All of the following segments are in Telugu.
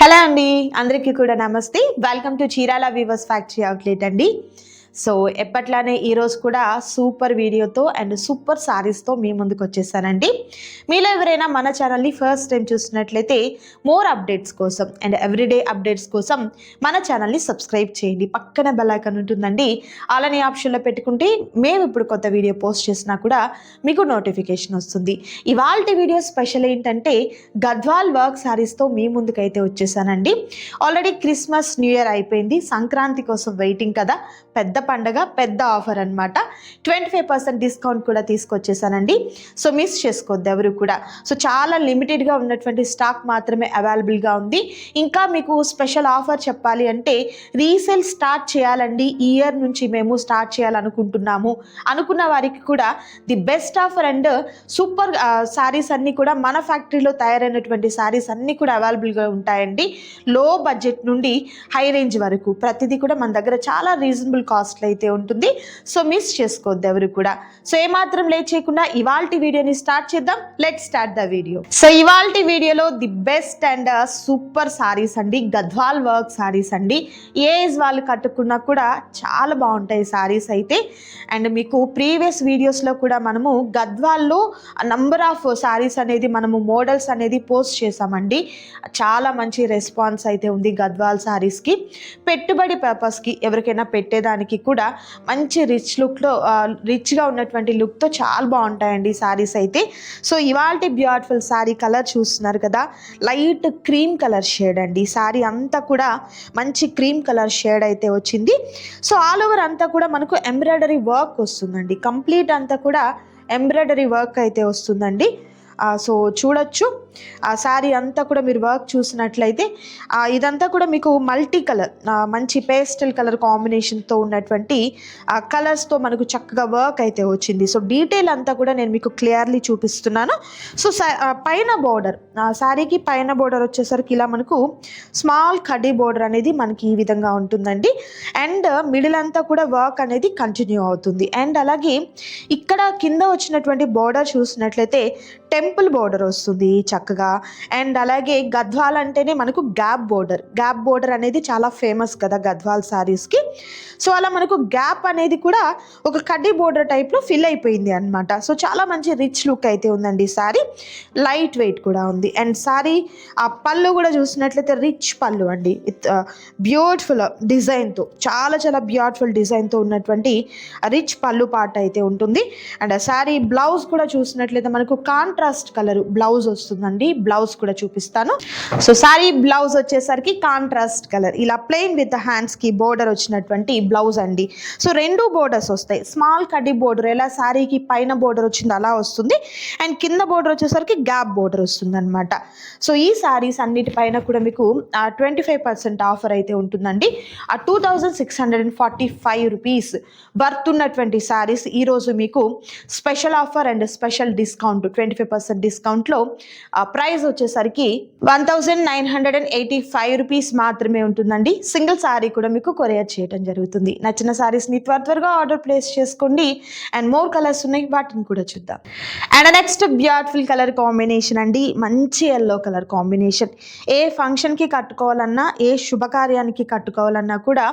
హలో అండి అందరికీ కూడా నమస్తే. Welcome to Chirala weavers factory outlet అండి. సో ఎప్పట్లానే ఈరోజు కూడా సూపర్ వీడియోతో అండ్ సూపర్ సారీస్తో మీ ముందుకు వచ్చేసానండి. మీలో ఎవరైనా మన ఛానల్ని ఫస్ట్ టైం చూసినట్లయితే మోర్ అప్డేట్స్ కోసం అండ్ ఎవ్రీడే అప్డేట్స్ కోసం మన ఛానల్ని సబ్స్క్రైబ్ చేయండి. పక్కన బెల్ ఉంటుందండి. అలానే ఆప్షన్లో పెట్టుకుంటే మేము ఇప్పుడు కొత్త వీడియో పోస్ట్ చేసినా కూడా మీకు నోటిఫికేషన్ వస్తుంది. ఇవాళ వీడియో స్పెషల్ ఏంటంటే గద్వాల్ వర్క్ శారీస్తో మీ ముందుకైతే వచ్చేసానండి. ఆల్రెడీ క్రిస్మస్ న్యూ ఇయర్ అయిపోయింది. సంక్రాంతి కోసం వెయిటింగ్ కదా. పెద్ద పండగ పెద్ద ఆఫర్ అనమాట ట్వంటీ ఫైవ్ పర్సెంట్ డిస్కౌంట్ కూడా తీసుకొచ్చేసానండి. సో మిస్ చేసుకోవద్దు ఎవరు కూడా. సో చాలా లిమిటెడ్గా ఉన్నటువంటి స్టాక్ మాత్రమే అవైలబుల్గా ఉంది. ఇంకా మీకు స్పెషల్ ఆఫర్ చెప్పాలి అంటే రీసేల్ స్టార్ట్ చేయాలండి. ఈ ఇయర్ నుంచి మేము స్టార్ట్ చేయాలనుకుంటున్నాము. అనుకున్న వారికి కూడా the best offer and super saris అన్నీ కూడా మన ఫ్యాక్టరీలో తయారైనటువంటి శారీస్ అన్నీ కూడా అవైలబుల్గా ఉంటాయండి. లో బడ్జెట్ నుండి హై రేంజ్ వరకు. ప్రతిదీ కూడా మన దగ్గర చాలా రీజనబుల్ కాస్ట్ కాస్ట్లో అయితే ఉంటుంది. సో మిస్ చేసుకోవద్దు ఎవరు కూడా. సో ఏమాత్రం లేట్ చేయకుండా ఇవాల్టి వీడియోని స్టార్ట్ చేద్దాం. Let start the video. So ఇవాల్టి వీడియోలో the best and super saris అండి. గద్వాల్ వర్క్ సారీస్ అండి. ఏ ఏజ్ వాళ్ళు కట్టుకున్నా కూడా చాలా బాగుంటాయి సారీస్ అయితే. అండ్ మీకు ప్రీవియస్ వీడియోస్లో కూడా మనము గద్వాల్లో నంబర్ ఆఫ్ సారీస్ అనేది మనము మోడల్స్ అనేది పోస్ట్ చేసామండి చాలా మంచి రెస్పాన్స్ అయితే ఉంది గద్వాల్ సారీస్కి. పెట్టుబడి పర్పస్కి ఎవరికైనా పెట్టేదానికి కూడా మంచి రిచ్ లుక్లో రిచ్గా ఉన్నటువంటి లుక్తో చాలా బాగుంటాయండి సారీస్ అయితే. సో ఇవాళ బ్యూటిఫుల్ సారీ కలర్ చూస్తున్నారు కదా లైట్ క్రీమ్ కలర్ షేడ్ అండి. సారీ అంతా కూడా మంచి క్రీమ్ కలర్ షేడ్ అయితే వచ్చింది. సో ఆల్ ఓవర్ అంతా కూడా మనకు ఎంబ్రాయిడరీ వర్క్ వస్తుందండి. కంప్లీట్ అంతా కూడా ఎంబ్రాయిడరీ వర్క్ అయితే వస్తుందండి. సో చూడొచ్చు. ఆ శారీ అంతా కూడా మీరు వర్క్ చూసినట్లయితే ఇదంతా కూడా మీకు మల్టీ కలర్ మంచి పేస్టల్ కలర్ కాంబినేషన్తో ఉన్నటువంటి కలర్స్తో మనకు చక్కగా వర్క్ అయితే వచ్చింది. సో డీటెయిల్ అంతా కూడా నేను మీకు క్లియర్లీ చూపిస్తున్నాను. సో పైన బోర్డర్ శారీకి పైన బోర్డర్ వచ్చేసరికి ఇలా మనకు స్మాల్ కడీ బోర్డర్ అనేది మనకి ఈ విధంగా ఉంటుందండి. అండ్ మిడిల్ అంతా కూడా వర్క్ అనేది కంటిన్యూ అవుతుంది. అండ్ అలాగే ఇక్కడ కింద వచ్చినటువంటి బోర్డర్ చూసినట్లయితే టెంపుల్ బోర్డర్ వస్తుంది చక్కగా. అండ్ అలాగే గద్వాల్ అంటేనే మనకు గ్యాప్ బోర్డర్. గ్యాప్ బోర్డర్ అనేది చాలా ఫేమస్ కదా గద్వాల్ సారీస్కి సో అలా మనకు గ్యాప్ అనేది కూడా ఒక కడ్డీ బోర్డర్ టైప్లో ఫిల్ అయిపోయింది అనమాట సో చాలా మంచి రిచ్ లుక్ అయితే ఉందండి సారీ. లైట్ వెయిట్ కూడా ఉంది. అండ్ సారీ ఆ పళ్ళు కూడా చూసినట్లయితే రిచ్ పళ్ళు అండి. బ్యూటిఫుల్ డిజైన్తో చాలా చాలా బ్యూటిఫుల్ డిజైన్తో ఉన్నటువంటి రిచ్ పళ్ళు పాట అయితే ఉంటుంది. అండ్ శారీ బ్లౌజ్ కూడా చూసినట్లయితే మనకు కాంట్రాస్ట్ కలర్ బ్లౌజ్ వస్తుందండి. బ్లౌజ్ కూడా చూపిస్తాను. సో శారీ బ్లౌజ్ వచ్చేసరికి కాంట్రాస్ట్ కలర్ ఇలా ప్లెయిన్ విత్ హ్యాండ్స్కి బోర్డర్ వచ్చినటువంటి బ్లౌజ్ అండి. సో రెండు బోర్డర్స్ వస్తాయి. స్మాల్ కడ్డీ బోర్డర్ ఎలా శారీకి పైన బోర్డర్ వచ్చింది అలా వస్తుంది. అండ్ కింద బోర్డర్ వచ్చేసరికి గ్యాప్ బోర్డర్ వస్తుంది అనమాట సో ఈ శారీస్ అన్నిటిపైన కూడా మీకు ట్వంటీ ఫైవ్ పర్సెంట్ ఆఫర్ అయితే ఉంటుందండి. ఆ two thousand six hundred and forty five rupees worth ఉన్నటువంటి శారీస్ ఈరోజు మీకు special offer and special discount twenty five percent డిస్కౌంట్లో ప్రైస్ వచ్చేసరికి one thousand nine hundred and eighty five rupees మాత్రమే ఉంటుందండి. సింగిల్ శారీ కూడా మీకు కొరియర్ చేయడం జరుగుతుంది. నచ్చిన శారీస్ని త్వర త్వరగా ఆర్డర్ ప్లేస్ చేసుకోండి. అండ్ మోర్ కలర్స్ ఉన్నాయి వాటిని కూడా చూద్దాం. And next beautiful colour combination అండి. మంచి ఎల్లో కలర్ కాంబినేషన్. ఏ ఫంక్షన్కి కట్టుకోవాలన్నా ఏ శుభకార్యానికి కట్టుకోవాలన్నా కూడా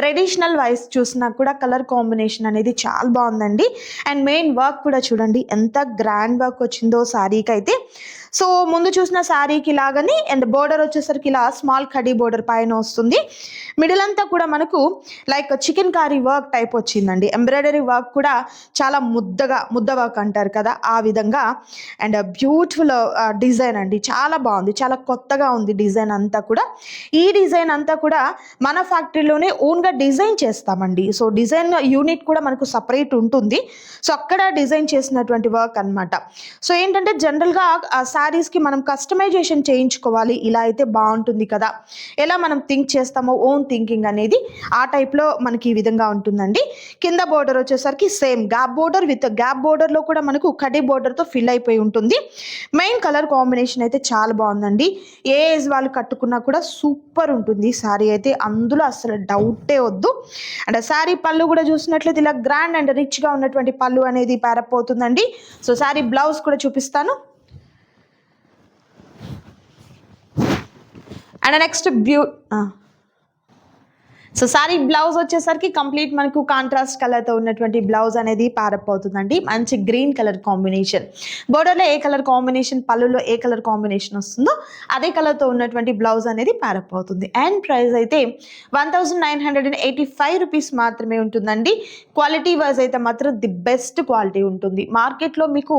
ట్రెడిషనల్ వైస్ చూసినా కూడా కలర్ కాంబినేషన్ అనేది చాలా బాగుందండి. అండ్ మెయిన్ వర్క్ కూడా చూడండి ఎంత గ్రాండ్ వర్క్ వచ్చిందో శారీకి అయితే సో ముందు చూసిన శారీకి లాగానే అండ్ బోర్డర్ వచ్చేసరికి ఇలా స్మాల్ కడీ బోర్డర్ పైన వస్తుంది. మిడిల్ అంతా కూడా మనకు like chicken Carey work type వచ్చిందండి. ఎంబ్రాయిడరీ వర్క్ కూడా చాలా ముద్దగా ముద్ద వర్క్ అంటారు కదా ఆ విధంగా. అండ్ బ్యూటిఫుల్ డిజైన్ అండి. చాలా బాగుంది. చాలా కొత్తగా ఉంది డిజైన్ అంతా కూడా. ఈ డిజైన్ అంతా కూడా మన ఫ్యాక్టరీలోనే ఓన్గా డిజైన్ చేస్తామండి. సో డిజైన్ యూనిట్ కూడా మనకు సపరేట్ ఉంటుంది. సో అక్కడ డిజైన్ చేసినటువంటి వర్క్ అన్నమాట. సో ఏంటంటే జనరల్గా శారీస్కి మనం కస్టమైజేషన్ చేయించుకోవాలి. ఇలా అయితే బాగుంటుంది కదా. ఎలా మనం థింక్ చేస్తామో ఓన్ థింకింగ్ అనేది ఆ టైప్లో మనకి ఈ విధంగా ఉంటుందండి. కింద బోర్డర్ వచ్చేసరికి same gap border with gap బోర్డర్లో కూడా మనకు కడి బోర్డర్తో ఫిల్ అయిపోయి ఉంటుంది. మెయిన్ కలర్ కాంబినేషన్ అయితే చాలా బాగుందండి. ఏ ఏజ్ వాళ్ళు కట్టుకున్నా కూడా సూపర్ ఉంటుంది. శారీ అయితే అందులో అసలు డౌటే వద్దు. అండ్ శారీ పళ్ళు కూడా చూసినట్లయితే ఇలా గ్రాండ్ అండ్ రిచ్గా ఉన్నటువంటి పళ్ళు అనేది పారపోతుందండి. సో శారీ బ్లౌజ్ కూడా చూపిస్తాను. And next beau so sari blouse వచ్చేసరికి కంప్లీట్ మనకు కాంట్రాస్ట్ కలర్తో ఉన్నటువంటి బ్లౌజ్ అనేది ప్యారప్ అవుతుందండి. మంచి గ్రీన్ కలర్ కాంబినేషన్ బోర్డర్లో ఏ కలర్ కాంబినేషన్ పళ్ళులో ఏ కలర్ కాంబినేషన్ వస్తుందో అదే కలర్తో ఉన్నటువంటి బ్లౌజ్ అనేది ప్యారప్ అవుతుంది. అండ్ ప్రైస్ అయితే one thousand nine hundred and eighty five rupees మాత్రమే ఉంటుందండి. క్వాలిటీ వైజ్ అయితే మాత్రం ది బెస్ట్ క్వాలిటీ ఉంటుంది. మార్కెట్లో మీకు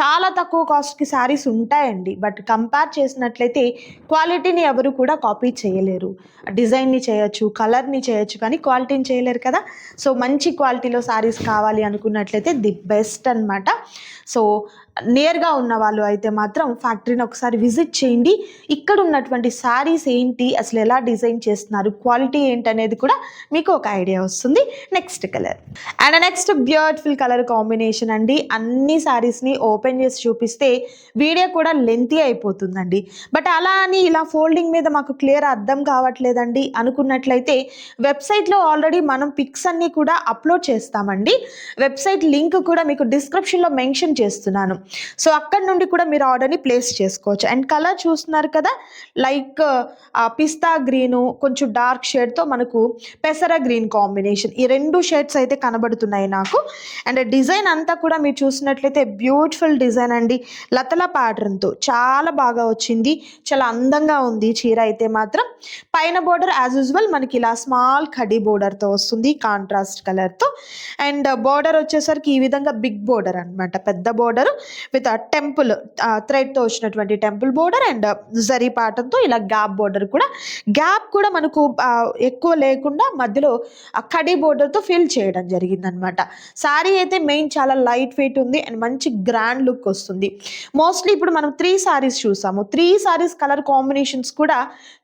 చాలా తక్కువ కాస్ట్కి శారీస్ ఉంటాయండి. బట్ కంపేర్ చేసినట్లయితే క్వాలిటీని ఎవరు కూడా కాపీ చేయలేరు. డిజైన్ని చేయొచ్చు కలర్ కలర్ని చేయొచ్చు కానీ క్వాలిటీని చేయలేరు కదా. సో మంచి క్వాలిటీలో శారీస్ కావాలి అనుకున్నట్లయితే ది బెస్ట్ అన్నమాట. సో నియర్గా ఉన్న వాళ్ళు అయితే మాత్రం ఫ్యాక్టరీని ఒకసారి విజిట్ చేయండి. ఇక్కడ ఉన్నటువంటి శారీస్ ఏంటి? అసలు ఎలా డిజైన్ చేస్తున్నారు? క్వాలిటీ ఏంటి అనేది కూడా మీకు ఒక ఐడియా వస్తుంది. Next colour. And next beautiful colour combination అండి. అన్ని శారీస్ని ఓపెన్ చేసి చూపిస్తే వీడియో కూడా లెంతీ అయిపోతుందండి. బట్ అలా అని ఇలా ఫోల్డింగ్ మీద మాకు క్లియర్ అర్థం కావట్లేదండి అనుకున్నట్లయితే వెబ్సైట్లో ఆల్రెడీ మనం పిక్స్ అన్నీ కూడా అప్లోడ్ చేస్తామండి. వెబ్సైట్ లింక్ కూడా మీకు డిస్క్రిప్షన్లో మెన్షన్ చేస్తున్నాను. సో అక్కడ నుండి కూడా మీరు ఆర్డర్ని ప్లేస్ చేసుకోవచ్చు. అండ్ కలర్ చూస్తున్నారు కదా లైక్ పిస్తా గ్రీను కొంచెం డార్క్ షేడ్తో మనకు పెసర గ్రీన్ కాంబినేషన్. ఈ రెండు షేడ్స్ అయితే కనబడుతున్నాయి నాకు. అండ్ డిజైన్ అంతా కూడా మీరు చూసినట్లయితే బ్యూటిఫుల్ డిజైన్ అండి. లతల ప్యాటర్న్తో చాలా బాగా వచ్చింది. చాలా అందంగా ఉంది చీర అయితే మాత్రం. పైన బోర్డర్ యాజ్ యూజువల్ మనకి ఇలా స్మాల్ కడి బోర్డర్తో వస్తుంది కాంట్రాస్ట్ కలర్తో అండ్ బోర్డర్ వచ్చేసరికి ఈ విధంగా బిగ్ బోర్డర్ అనమాట పెద్ద బోర్డర్ విత్ టెంపుల్ థ్రెడ్తో వచ్చినటువంటి టెంపుల్ బోర్డర్ అండ్ జరీ పాటంతో ఇలా గ్యాప్ బోర్డర్ కూడా. గ్యాప్ కూడా మనకు ఎక్కువ లేకుండా మధ్యలో ఆ బోర్డర్తో ఫిల్ చేయడం జరిగిందనమాట. సారీ అయితే మెయిన్ చాలా లైట్ వెయిట్ ఉంది అండ్ మంచి గ్రాండ్ లుక్ వస్తుంది. మోస్ట్లీ ఇప్పుడు మనం త్రీ సారీస్ చూసాము. త్రీ సారీస్ కలర్ కాంబినేషన్స్ కూడా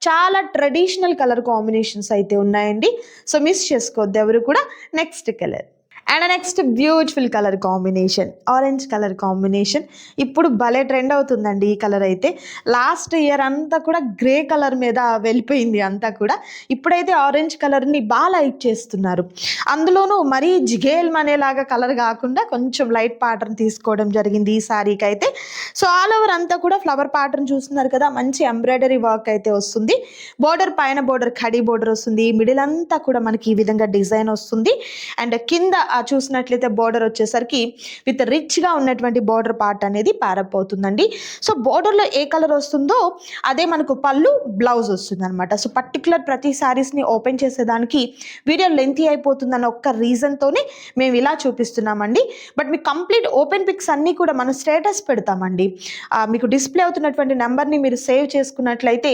చాలా ట్రెడిషనల్ కలర్ కాంబినేషన్స్ అయితే ఉన్నాయండి. సో మిస్ చేసుకోవద్దు ఎవరు కూడా. Next colour and next beautiful colour combination orange colour combination ఇప్పుడు భలే ట్రెండ్ అవుతుందండి ఈ కలర్ అయితే. లాస్ట్ ఇయర్ అంతా కూడా గ్రే కలర్ మీద వెళ్ళిపోయింది అంతా కూడా. ఇప్పుడైతే ఆరెంజ్ కలర్ని బాగా లైక్ చేస్తున్నారు. అందులోనూ మరీ జిగేల్ అనేలాగా కలర్ కాకుండా కొంచెం లైట్ ప్యాటర్న్ తీసుకోవడం జరిగింది ఈ శారీకి అయితే. సో ఆల్ ఓవర్ అంతా కూడా ఫ్లవర్ ప్యాటర్న్ చూస్తున్నారు కదా మంచి ఎంబ్రాయిడరీ వర్క్ అయితే వస్తుంది. బోర్డర్ పైన బోర్డర్ ఖడీ బోర్డర్ వస్తుంది. మిడిల్ అంతా కూడా మనకి ఈ విధంగా డిజైన్ వస్తుంది. అండ్ కింద ఆ చూసినట్లయితే బోర్డర్ వచ్చేసరికి విత్ రిచ్గా ఉన్నటువంటి బార్డర్ పార్ట్ అనేది ప్యారప్ అవుతుందండి సో బోర్డర్లో ఏ కలర్ వస్తుందో అదే మనకు పళ్ళు బ్లౌజ్ వస్తుంది అనమాట సో పర్టికులర్ ప్రతి శారీస్ని ఓపెన్ చేసేదానికి వీడియో లెంతీ అయిపోతుందన్న ఒక్క రీజన్తోనే మేము ఇలా చూపిస్తున్నామండి. బట్ మీకు కంప్లీట్ ఓపెన్ పిక్స్ అన్నీ కూడా మనం స్టేటస్ పెడతామండి. మీకు డిస్ప్లే అవుతున్నటువంటి నెంబర్ని మీరు సేవ్ చేసుకున్నట్లయితే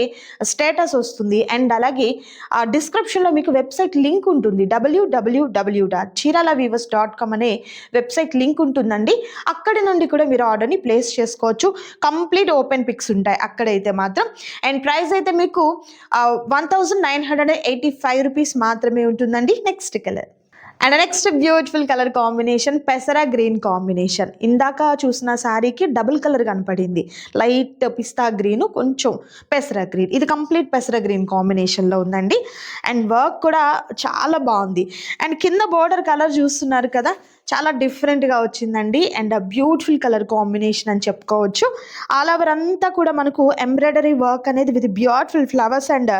స్టేటస్ వస్తుంది. అండ్ అలాగే ఆ డిస్క్రిప్షన్లో మీకు వెబ్సైట్ లింక్ ఉంటుంది. WWW dot Chirala weavers dot com అనే వెబ్సైట్ లింక్ ఉంటుందండి. అక్కడి నుండి కూడా మీరు ఆర్డర్ని ప్లేస్ చేసుకోవచ్చు. కంప్లీట్ ఓపెన్ పిక్స్ ఉంటాయి అక్కడైతే మాత్రం. అండ్ ప్రైస్ అయితే మీకు one thousand nine hundred eighty five rupees మాత్రమే ఉంటుందండి. Next colour. And next beautiful colour combination పెసరా green combination ఇందాక చూసిన శారీకి డబుల్ కలర్ కనపడింది. లైట్ పిస్తా గ్రీన్ కొంచెం పెసరా గ్రీన్ ఇది కంప్లీట్ పెసరా గ్రీన్ కాంబినేషన్లో ఉందండి. అండ్ వర్క్ కూడా చాలా బాగుంది. అండ్ కింద బోర్డర్ కలర్ చూస్తున్నారు కదా చాలా డిఫరెంట్గా వచ్చిందండి. అండ్ బ్యూటిఫుల్ కలర్ కాంబినేషన్ అని చెప్పుకోవచ్చు. ఆల్ ఓవర్ అంతా కూడా మనకు ఎంబ్రాయిడరీ వర్క్ అనేది with beautiful flowers and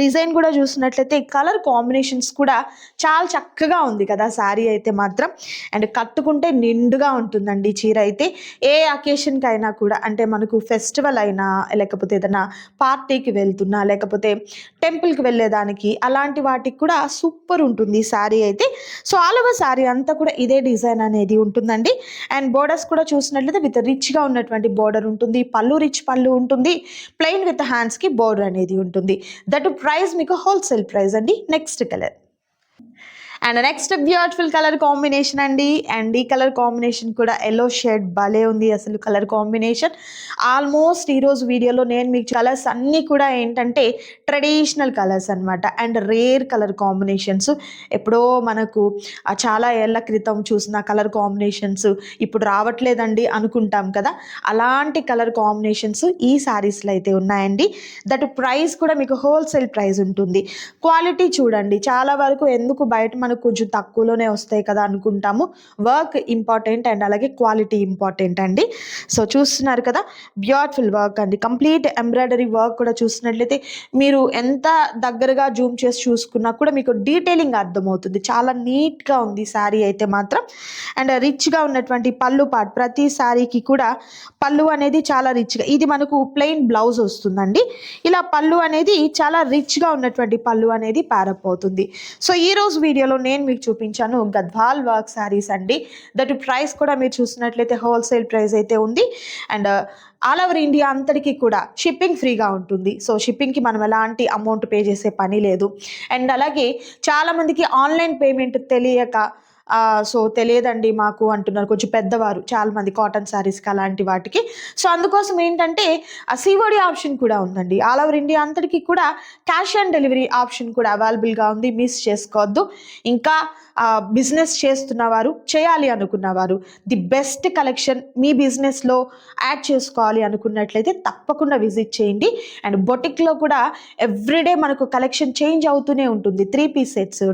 design కూడా చూసినట్లయితే కలర్ కాంబినేషన్స్ కూడా చాలా చక్కగా ఉంది కదా శారీ అయితే మాత్రం. అండ్ కట్టుకుంటే నిండుగా ఉంటుందండి చీర అయితే. ఏ అకేషన్కి అయినా కూడా అంటే మనకు ఫెస్టివల్ అయినా లేకపోతే ఏదైనా పార్టీకి వెళ్తున్నా లేకపోతే టెంపుల్కి వెళ్ళేదానికి అలాంటి వాటికి కూడా సూపర్ ఉంటుంది ఈ శారీ అయితే. సో ఆల్ ఓవర్ శారీ అంతా కూడా ఇదే డిజైన్ అనేది ఉంటుందండి. అండ్ బోర్డర్స్ కూడా చూసినట్లయితే విత్ రిచ్గా ఉన్నటువంటి బోర్డర్ ఉంటుంది. పళ్ళు రిచ్ పళ్ళు ఉంటుంది. ప్లెయిన్ విత్ హ్యాండ్స్కి బోర్డర్ అనేది ఉంటుంది. దట్ ప్రైస్ మీకు హోల్సేల్ ప్రైస్ అండి. Next colour. And next beautiful colour combination అండి. అండ్ ఈ కలర్ కాంబినేషన్ కూడా ఎల్లో షేడ్ భలే ఉంది అసలు కలర్ కాంబినేషన్ ఆల్మోస్ట్ ఈరోజు వీడియోలో నేను మీకు కలర్స్ అన్నీ కూడా ఏంటంటే ట్రెడిషనల్ కలర్స్ అన్నమాట. అండ్ రేర్ కలర్ కాంబినేషన్స్ ఎప్పుడో మనకు చాలా ఏళ్ళ క్రితం చూసిన కలర్ కాంబినేషన్స్ ఇప్పుడు రావట్లేదండి అనుకుంటాం కదా. అలాంటి కలర్ కాంబినేషన్స్ ఈ శారీస్లో అయితే ఉన్నాయండి. దట్ ప్రైస్ కూడా మీకు హోల్సేల్ ప్రైస్ ఉంటుంది. క్వాలిటీ చూడండి. చాలా వరకు ఎందుకు బయట మన మనకు కొంచెం తక్కువలోనే వస్తాయి కదా అనుకుంటాము. వర్క్ ఇంపార్టెంట్ అండ్ అలాగే క్వాలిటీ ఇంపార్టెంట్ అండి. సో చూస్తున్నారు కదా బ్యూటిఫుల్ వర్క్ అండి. కంప్లీట్ ఎంబ్రాయిడరీ వర్క్ కూడా చూసినట్లయితే మీరు ఎంత దగ్గరగా జూమ్ చేసి చూసుకున్నా కూడా మీకు డీటెయిలింగ్ అర్థమవుతుంది. చాలా నీట్గా ఉంది శారీ అయితే మాత్రం. అండ్ రిచ్గా ఉన్నటువంటి పళ్ళు పాట్ ప్రతి శారీకి కూడా పళ్ళు అనేది చాలా రిచ్గా ఇది మనకు ప్లెయిన్ బ్లౌజ్ వస్తుందండి. ఇలా పళ్ళు అనేది చాలా రిచ్గా ఉన్నటువంటి పళ్ళు అనేది ప్యారప్ అవుతుంది. సో ఈ రోజు వీడియోలో నేను మీకు చూపించాను. గద్వాల్ వర్క్ శారీస్ అండి. దట్ ప్రైస్ కూడా మీరు చూసినట్లయితే హోల్సేల్ ప్రైస్ అయితే ఉంది. అండ్ ఆల్ ఓవర్ ఇండియా అంతటికీ కూడా షిప్పింగ్ ఫ్రీగా ఉంటుంది. సో షిప్పింగ్కి మనం ఎలాంటి అమౌంట్ పే చేసే పని లేదు. అండ్ అలాగే చాలామందికి ఆన్లైన్ పేమెంట్ తెలియక సో తెలియదండి మాకు అంటున్నారు కొంచెం పెద్దవారు చాలామంది కాటన్ శారీస్కి అలాంటి వాటికి. సో అందుకోసం ఏంటంటే ఆ సిఓడి ఆప్షన్ కూడా ఉందండి. ఆల్ ఓవర్ ఇండియా అంతటికి కూడా క్యాష్ ఆన్ డెలివరీ ఆప్షన్ కూడా అవైలబుల్గా ఉంది. మిస్ చేసుకోవద్దు. ఇంకా బిజినెస్ చేస్తున్నవారు చేయాలి అనుకున్నవారు ది బెస్ట్ కలెక్షన్ మీ బిజినెస్లో యాడ్ చేసుకోవాలి అనుకున్నట్లయితే తప్పకుండా విజిట్ చేయండి. అండ్ బొటిక్లో కూడా ఎవ్రీడే మనకు కలెక్షన్ చేంజ్ అవుతూనే ఉంటుంది. Three piece sets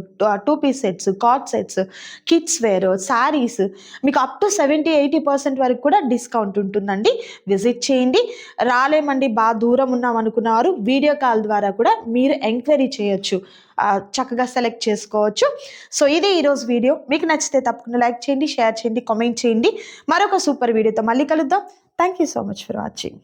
two piece sets cot sets kids wear saris మీకు up to seventy eighty percent వరకు కూడా డిస్కౌంట్ ఉంటుందండి. విజిట్ చేయండి. రాలేమండి బాగా దూరం ఉన్నాం అనుకున్నవారు వీడియో కాల్ ద్వారా కూడా మీరు ఎంక్వైరీ చేయొచ్చు. చక్కగా సెలెక్ట్ చేసుకోవచ్చు. సో ఇది ఈరోజు వీడియో మీకు నచ్చితే తప్పకుండా లైక్ చేయండి షేర్ చేయండి కామెంట్ చేయండి. మరొక సూపర్ వీడియోతో మళ్ళీ కలుద్దాం. Thank you so much for watching